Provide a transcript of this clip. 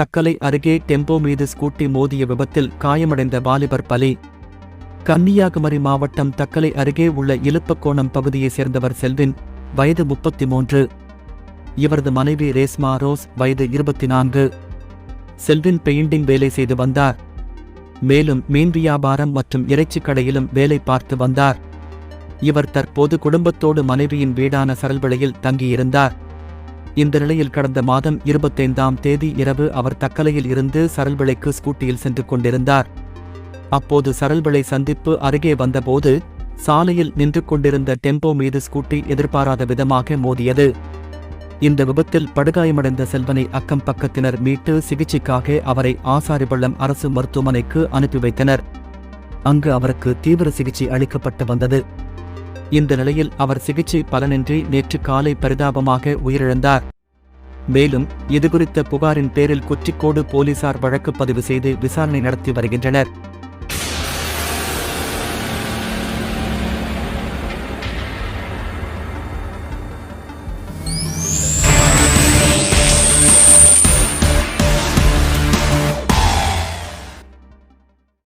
தக்கலை அருகே டெம்போ மீது ஸ்கூட்டி மோதிய விபத்தில் காயமடைந்த வாலிபர் பலி. கன்னியாகுமரி மாவட்டம் தக்கலை அருகே உள்ள இலுப்பக்கோணம் பகுதியைச் சேர்ந்தவர் செல்வின் வயது முப்பத்தி மூன்று இவரது மனைவி ரேஸ்மா ரோஸ் வயது இருபத்தி நான்கு செல்வின் பெயிண்டிங் வேலை செய்து வந்தார். மேலும் மீன் வியாபாரம் மற்றும் இறைச்சிக் கடையிலும் வேலை பார்த்து வந்தார். இவர் தற்போது குடும்பத்தோடு மனைவியின் வீடான சரல்வழியில் தங்கியிருந்தார். இந்த நிலையில் கடந்த மாதம் இருபத்தைந்தாம் தேதி இரவு அவர் தக்கலையில் இருந்து சரல்விளைக்கு ஸ்கூட்டியில் சென்று கொண்டிருந்தார். அப்போது சரல்விளை சந்திப்பு அருகே வந்தபோது சாலையில் நின்று கொண்டிருந்த டெம்போ மீது ஸ்கூட்டி எதிர்பாராத விதமாக மோதியது. இந்த விபத்தில் படுகாயமடைந்த செல்வனை அக்கம் பக்கத்தினர் மீட்டு சிகிச்சைக்காக அவரை ஆசாரிபள்ளம் அரசு மருத்துவமனைக்கு அனுப்பி வைத்தனர். அங்கு அவருக்கு தீவிர சிகிச்சை அளிக்கப்பட்டு வந்தது. இந்த நிலையில் அவர் சிகிச்சை பலனின்றி நேற்று காலை பரிதாபமாக உயிரிழந்தார். மேலும் இதுகுறித்த புகாரின் பேரில் குற்றிக்கோடு போலீசார் வழக்கு பதிவு செய்து விசாரணை நடத்தி வருகின்றனர்.